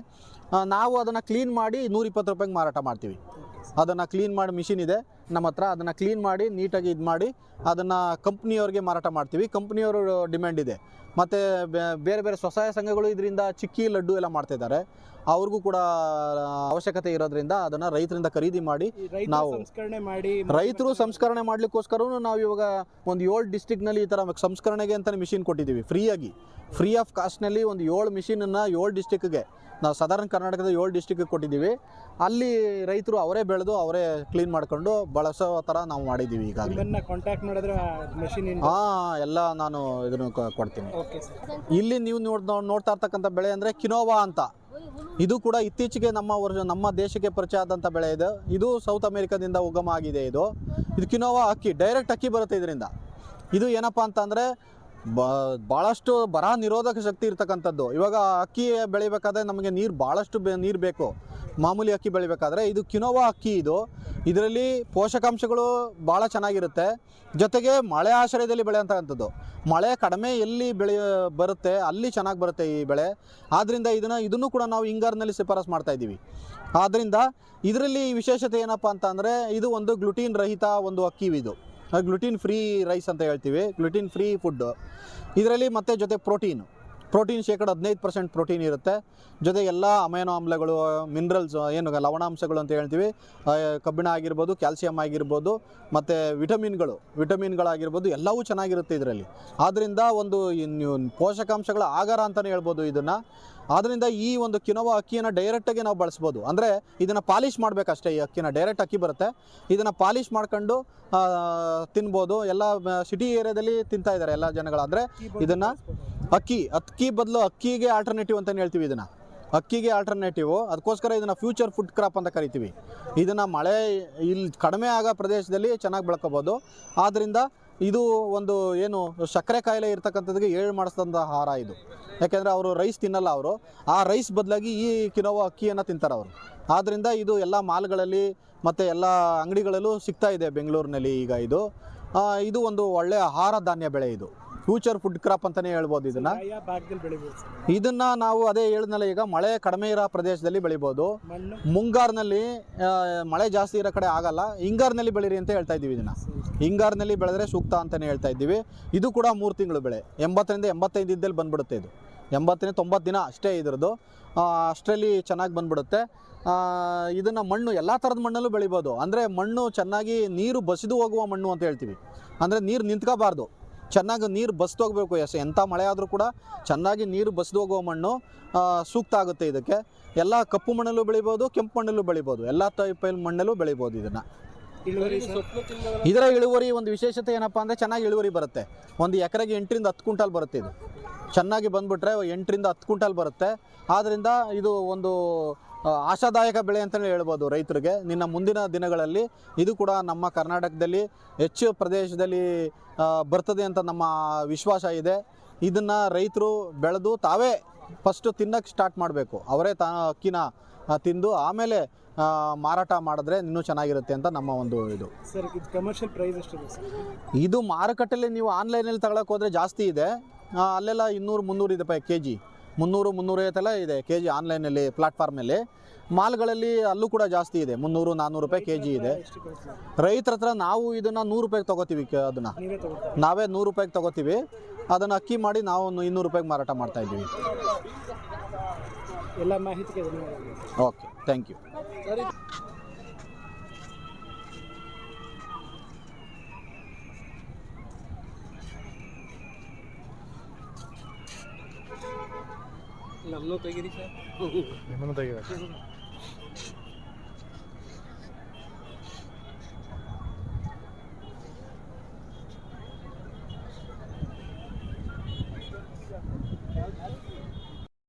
ನಾವು ಅದನ್ನು ಕ್ಲೀನ್ ಮಾಡಿ ನೂರಿಪ್ಪತ್ತು ರೂಪಾಯಿಗೆ ಮಾರಾಟ ಮಾಡ್ತೀವಿ. ಅದನ್ನು ಕ್ಲೀನ್ ಮಾಡಿ ಮಿಷಿನ್ ಇದೆ ನಮ್ಮ ಹತ್ರ. ಅದನ್ನು ಕ್ಲೀನ್ ಮಾಡಿ ನೀಟಾಗಿ ಇದು ಮಾಡಿ ಅದನ್ನು ಕಂಪ್ನಿಯವ್ರಿಗೆ ಮಾರಾಟ ಮಾಡ್ತೀವಿ. ಕಂಪ್ನಿಯವರು ಡಿಮ್ಯಾಂಡ್ ಇದೆ. ಮತ್ತು ಬೇರೆ ಬೇರೆ ಸ್ವಸಹಾಯ ಸಂಘಗಳು ಇದರಿಂದ ಚಿಕ್ಕಿ ಲಡ್ಡು ಎಲ್ಲ ಮಾಡ್ತಿದ್ದಾರೆ ಅವ್ರಿಗೂ ಕೂಡ ಅವಶ್ಯಕತೆ ಇರೋದ್ರಿಂದ ಅದನ್ನ ರೈತರಿಂದ ಖರೀದಿ ಮಾಡಿ ನಾವು- ಸಂಸ್ಕರಣೆ ಮಾಡಿ ರೈತರು ಸಂಸ್ಕರಣೆ ಮಾಡ್ಲಿಕ್ಕೋಸ್ಕರ ನಾವು ಇವಾಗ ಒಂದು ಏಳು ಡಿಸ್ಟಿಕ್ನಲ್ಲಿ ಈ ತರ ಸಂಸ್ಕರಣೆಗೆ ಅಂತಾನೆ ಮಿಷಿನ್ ಕೊಟ್ಟಿದ್ದೀವಿ ಫ್ರೀಯಾಗಿ ಫ್ರೀ ಆಫ್ ಕಾಸ್ಟ್ನಲ್ಲಿ ಒಂದು ಏಳು ಮಿಷಿನನ್ನು ಏಳು ಡಿಸ್ಟಿಕ್ಗೆ ನಾವು ಸಾಧಾರಣ ಕರ್ನಾಟಕದ ಏಳು ಡಿಸ್ಟಿಕ್ಗೆ ಕೊಟ್ಟಿದ್ದೀವಿ. ಅಲ್ಲಿ ರೈತರು ಅವರೇ ಬೆಳೆದು ಅವರೇ ಕ್ಲೀನ್ ಮಾಡ್ಕೊಂಡು ಬಳಸೋ ಥರ ನಾವು ಮಾಡಿದ್ದೀವಿ ಈಗ ಹಾ ಕಾಂಟ್ಯಾಕ್ಟ್ ಮಾಡಿದ್ರೆ ಹಾಂ ಎಲ್ಲ ನಾನು ಇದನ್ನು ಕೊಡ್ತೀನಿ. ಇಲ್ಲಿ ನೀವು ನೋಡ್ ನೋಡ್- ನೋಡ್ತಾ ಇರ್ತಕ್ಕಂಥ ಬೆಳೆ ಅಂದರೆ ಕಿನೋವಾ ಅಂತ. ಇದು ಕೂಡ ಇತ್ತೀಚೆಗೆ ನಮ್ಮ ನಮ್ಮ ದೇಶಕ್ಕೆ ಪರಿಚಯ ಆದಂಥ ಬೆಳೆ ಇದು. ಇದು ಸೌತ್ ಅಮೆರಿಕಾದಿಂದ ಉಗಮ ಆಗಿದೆ ಇದು. ಇದು ಕಿನೋವಾ ಅಕ್ಕಿ ಡೈರೆಕ್ಟ್ ಅಕ್ಕಿ ಬರುತ್ತೆ ಇದರಿಂದ. ಇದು ಏನಪ್ಪ ಅಂತಂದರೆ, ಬ ಭಾಳಷ್ಟು ಬರ ನಿರೋಧಕ ಶಕ್ತಿ ಇರ್ತಕ್ಕಂಥದ್ದು. ಇವಾಗ ಅಕ್ಕಿ ಬೆಳಿಬೇಕಾದ್ರೆ ನಮಗೆ ನೀರು ಭಾಳಷ್ಟು ನೀರು ಬೇಕು. ಮಾಮೂಲಿ ಅಕ್ಕಿ ಬೆಳಿಬೇಕಾದ್ರೆ ಇದು ಕಿನೋವಾ ಅಕ್ಕಿ ಇದು. ಇದರಲ್ಲಿ ಪೋಷಕಾಂಶಗಳು ಭಾಳ ಚೆನ್ನಾಗಿರುತ್ತೆ. ಜೊತೆಗೆ ಮಳೆ ಆಶ್ರಯದಲ್ಲಿ ಬೆಳೆಯಂತಕ್ಕಂಥದ್ದು ಮಳೆ ಕಡಿಮೆ ಎಲ್ಲಿ ಬೆಳೆಯ, ಬರುತ್ತೆ, ಅಲ್ಲಿ ಚೆನ್ನಾಗಿ ಬರುತ್ತೆ ಈ ಬೆಳೆ. ಆದ್ದರಿಂದ ಇದನ್ನು ಇದನ್ನು ಕೂಡ ನಾವು ಹಿಂಗಾರಿನಲ್ಲಿ ಶಿಫಾರಸು ಮಾಡ್ತಾ ಇದ್ದೀವಿ. ಆದ್ದರಿಂದ ಇದರಲ್ಲಿ ವಿಶೇಷತೆ ಏನಪ್ಪ ಅಂತ ಇದು ಒಂದು ಗ್ಲುಟೀನ್ ರಹಿತ ಒಂದು ಅಕ್ಕಿ ಇದು. ಗ್ಲುಟೀನ್ ಫ್ರೀ ರೈಸ್ ಅಂತ ಹೇಳ್ತೀವಿ. ಗ್ಲುಟೀನ್ ಫ್ರೀ ಫುಡ್ಡು ಇದರಲ್ಲಿ ಮತ್ತೆ ಜೊತೆ ಪ್ರೋಟೀನ್. ಪ್ರೋಟೀನ್ ಶೇಕಡ ಹದಿನೈದು ಪರ್ಸೆಂಟ್ ಪ್ರೋಟೀನ್ ಇರುತ್ತೆ. ಜೊತೆ ಎಲ್ಲ ಅಮೈನೋ ಆಮ್ಲಗಳು ಮಿನರಲ್ಸ್ ಏನು ಲವಣಾಂಶಗಳು ಅಂತ ಹೇಳ್ತೀವಿ. ಕಬ್ಬಿಣ ಆಗಿರ್ಬೋದು ಕ್ಯಾಲ್ಸಿಯಂ ಆಗಿರ್ಬೋದು ಮತ್ತು ವಿಟಮಿನ್ಗಳು ವಿಟಮಿನ್ಗಳಾಗಿರ್ಬೋದು ಎಲ್ಲವೂ ಚೆನ್ನಾಗಿರುತ್ತೆ ಇದರಲ್ಲಿ. ಆದ್ದರಿಂದ ಒಂದು ಪೋಷಕಾಂಶಗಳ ಆಗಾರ ಅಂತಲೇ ಹೇಳ್ಬೋದು ಇದನ್ನು. ಆದ್ದರಿಂದ ಈ ಒಂದು ಕಿನೋವ ಅಕ್ಕಿಯನ್ನು ಡೈರೆಕ್ಟಾಗಿ ನಾವು ಬಳಸ್ಬೋದು. ಅಂದರೆ ಇದನ್ನು ಪಾಲಿಷ್ ಮಾಡಬೇಕಷ್ಟೇ ಈ ಅಕ್ಕಿನ ಡೈರೆಕ್ಟ್ ಅಕ್ಕಿ ಬರುತ್ತೆ. ಇದನ್ನು ಪಾಲಿಷ್ ಮಾಡ್ಕೊಂಡು ತಿನ್ಬೋದು. ಎಲ್ಲ ಸಿಟಿ ಏರಿಯಾದಲ್ಲಿ ತಿಂತಾ ಇದ್ದಾರೆ ಎಲ್ಲ ಜನಗಳು ಅಂದರೆ ಇದನ್ನ ಅಕ್ಕಿ ಅಕ್ಕಿ ಬದಲು ಅಕ್ಕಿಗೆ ಆಲ್ಟರ್ನೇಟಿವ್ ಅಂತಲೇ ಹೇಳ್ತೀವಿ ಇದನ್ನು. ಅಕ್ಕಿಗೆ ಆಲ್ಟರ್ನೇಟಿವ್ ಅದಕ್ಕೋಸ್ಕರ ಇದನ್ನು ಫ್ಯೂಚರ್ ಫುಡ್ ಕ್ರಾಪ್ ಅಂತ ಕರಿತೀವಿ. ಇದನ್ನು ಮಳೆ ಇಲ್ಲಿ ಕಡಿಮೆ ಆಗೋ ಪ್ರದೇಶದಲ್ಲಿ ಚೆನ್ನಾಗಿ ಬೆಳ್ಕೋಬೋದು. ಆದ್ದರಿಂದ ಇದು ಒಂದು ಏನು ಸಕ್ಕರೆ ಕಾಯಿಲೆ ಇರ್ತಕ್ಕಂಥದ್ದಿಗೆ ಏಳು ಮಾಡಿಸಿದಂಥ ಆಹಾರ ಇದು. ಯಾಕೆಂದರೆ ಅವರು ರೈಸ್ ತಿನ್ನಲ್ಲ ಅವರು. ಆ ರೈಸ್ ಬದಲಾಗಿ ಈ ಕಿನೋವ ಅಕ್ಕಿಯನ್ನು ತಿಂತಾರೆ ಅವರು. ಆದ್ದರಿಂದ ಇದು ಎಲ್ಲ ಮಾಲ್ಗಳಲ್ಲಿ ಮತ್ತು ಎಲ್ಲ ಅಂಗಡಿಗಳಲ್ಲೂ ಸಿಗ್ತಾ ಇದೆ ಬೆಂಗಳೂರಿನಲ್ಲಿ ಈಗ ಇದು. ಇದು ಒಂದು ಒಳ್ಳೆಯ ಆಹಾರ ಧಾನ್ಯ ಬೆಳೆ ಇದು. ಫ್ಯೂಚರ್ ಫುಡ್ ಕ್ರಾಪ್ ಅಂತಾನೆ ಹೇಳ್ಬೋದು ಇದನ್ನ. ಇದನ್ನ ನಾವು ಅದೇ ಹೇಳಿದ್ನಲ್ಲ ಈಗ ಮಳೆ ಕಡಿಮೆ ಇರೋ ಪ್ರದೇಶದಲ್ಲಿ ಬೆಳಿಬೋದು. ಮುಂಗಾರ್ನಲ್ಲಿ ಮಳೆ ಜಾಸ್ತಿ ಇರೋ ಕಡೆ ಆಗಲ್ಲ ಹಿಂಗಾರ್ನಲ್ಲಿ ಬೆಳಿರಿ ಅಂತ ಹೇಳ್ತಾ ಇದ್ದೀವಿ ಇದನ್ನ. ಹಿಂಗಾರ್ನಲ್ಲಿ ಬೆಳೆದ್ರೆ ಸೂಕ್ತ ಅಂತಾನೆ ಹೇಳ್ತಾ ಇದ್ದೀವಿ. ಇದು ಕೂಡ ಮೂರು ತಿಂಗಳು ಬೆಳೆ. ಎಂಬತ್ತರಿಂದ ಎಂಬತ್ತೈದು ದಿನದಲ್ಲಿ ಬಂದ್ಬಿಡುತ್ತೆ ಇದು. ಎಂಬತ್ತರಿಂದ ತೊಂಬತ್ತು ದಿನ ಅಷ್ಟೇ ಇದ್ರದ್ದು. ಅಷ್ಟರಲ್ಲಿ ಚೆನ್ನಾಗಿ ಬಂದ್ಬಿಡುತ್ತೆ. ಇದನ್ನು ಮಣ್ಣು ಎಲ್ಲ ಥರದ ಮಣ್ಣಲ್ಲೂ ಬೆಳಿಬೋದು. ಅಂದರೆ ಮಣ್ಣು ಚೆನ್ನಾಗಿ ನೀರು ಬಸಿದು ಹೋಗುವ ಮಣ್ಣು ಅಂತ ಹೇಳ್ತೀವಿ. ಅಂದರೆ ನೀರು ನಿಂತ್ಕೋಬಾರ್ದು. ಚೆನ್ನಾಗಿ ನೀರು ಬಸ್ದು ಹೋಗಬೇಕು ಎಸ್ ಎಂಥ ಮಳೆ ಆದರೂ ಕೂಡ ಚೆನ್ನಾಗಿ ನೀರು ಬಸ್ದು ಹೋಗುವ ಮಣ್ಣು ಸೂಕ್ತ ಆಗುತ್ತೆ ಇದಕ್ಕೆ. ಎಲ್ಲ ಕಪ್ಪು ಮಣ್ಣಲ್ಲೂ ಬೆಳಿಬೋದು ಕೆಂಪು ಮಣ್ಣಲ್ಲೂ ಬೆಳಿಬೋದು. ಎಲ್ಲ ಟೈಪ್ ಮಣ್ಣಲ್ಲೂ ಬೆಳಿಬೋದು ಇದನ್ನು. ಇದರ ಇಳುವರಿ ಒಂದು ವಿಶೇಷತೆ ಏನಪ್ಪ ಅಂದರೆ ಚೆನ್ನಾಗಿ ಇಳುವರಿ ಬರುತ್ತೆ. ಒಂದು ಎಕರೆಗೆ ಎಂಟರಿಂದ ಹತ್ತು ಕ್ವಿಂಟಾಲ್ ಬರುತ್ತೆ ಇದು. ಚೆನ್ನಾಗಿ ಬಂದ್ಬಿಟ್ರೆ ಎಂಟರಿಂದ ಹತ್ತು ಕ್ವಿಂಟಾಲ್ ಬರುತ್ತೆ. ಆದ್ದರಿಂದ ಇದು ಒಂದು ಆಶಾದಾಯಕ ಬೆಳೆ ಅಂತಲೇ ಹೇಳ್ಬೋದು ರೈತರಿಗೆ. ನಿನ್ನ ಮುಂದಿನ ದಿನಗಳಲ್ಲಿ ಇದು ಕೂಡ ನಮ್ಮ ಕರ್ನಾಟಕದಲ್ಲಿ ಹೆಚ್ಚು ಪ್ರದೇಶದಲ್ಲಿ ಬರ್ತದೆ ಅಂತ ನಮ್ಮ ವಿಶ್ವಾಸ ಇದೆ. ಇದನ್ನು ರೈತರು ಬೆಳೆದು ತಾವೇ ಫಸ್ಟು ತಿನ್ನಕ್ಕೆ ಸ್ಟಾರ್ಟ್ ಮಾಡಬೇಕು. ಅವರೇ ತಾ ಅಕ್ಕಿನ ತಿಂದು ಆಮೇಲೆ ಮಾರಾಟ ಮಾಡಿದ್ರೆ ಇನ್ನೂ ಚೆನ್ನಾಗಿರುತ್ತೆ ಅಂತ ನಮ್ಮ ಒಂದು ಇದು. ಸರ್ ಇದು ಕಮರ್ಷಿಯಲ್ ಪ್ರೈಸ್ ಎಷ್ಟಿದೆ ಸರ್? ಇದು ಮಾರುಕಟ್ಟೆಯಲ್ಲಿ ನೀವು ಆನ್ಲೈನಲ್ಲಿ ತಗೊಳಕ್ಕೆ ಹೋದರೆ ಜಾಸ್ತಿ ಇದೆ. ಅಲ್ಲೆಲ್ಲ ಇನ್ನೂರು ಮುನ್ನೂರು ರೂಪಾಯಿ ಕೆ ಜಿ ಮುನ್ನೂರು ಮುನ್ನೂರೈವತ್ತೆಲ್ಲ ಇದೆ ಕೆ ಜಿ ಆನ್ಲೈನಲ್ಲಿ ಪ್ಲಾಟ್ಫಾರ್ಮಲ್ಲಿ ಮಾಲ್ಗಳಲ್ಲಿ ಅಲ್ಲೂ ಕೂಡ ಜಾಸ್ತಿ ಇದೆ ಮುನ್ನೂರು ನಾನ್ನೂರು ರೂಪಾಯಿ ಕೆ ಜಿ ಇದೆ. ರೈತರ ಹತ್ರ ನಾವು ಇದನ್ನು ನೂರು ರೂಪಾಯಿಗೆ ತೊಗೋತೀವಿ ಕ- ಅದನ್ನು. ನಾವೇ ನೂರು ರೂಪಾಯಿಗೆ ತೊಗೋತೀವಿ. ಅದನ್ನು ಅಕ್ಕಿ ಮಾಡಿ ನಾವು ಇನ್ನೂರು ರೂಪಾಯಿಗೆ ಮಾರಾಟ ಮಾಡ್ತಾ ಇದ್ದೀವಿ. ಎಲ್ಲ ಮಾಹಿತಿ ಓಕೆ ಥ್ಯಾಂಕ್ ಯು. ನಮ್ಮನ್ನು ತೆಗೀರಿ ಸರ್ ನಿಮ್ಮನ್ನು ತೆಗಿಬೇಕು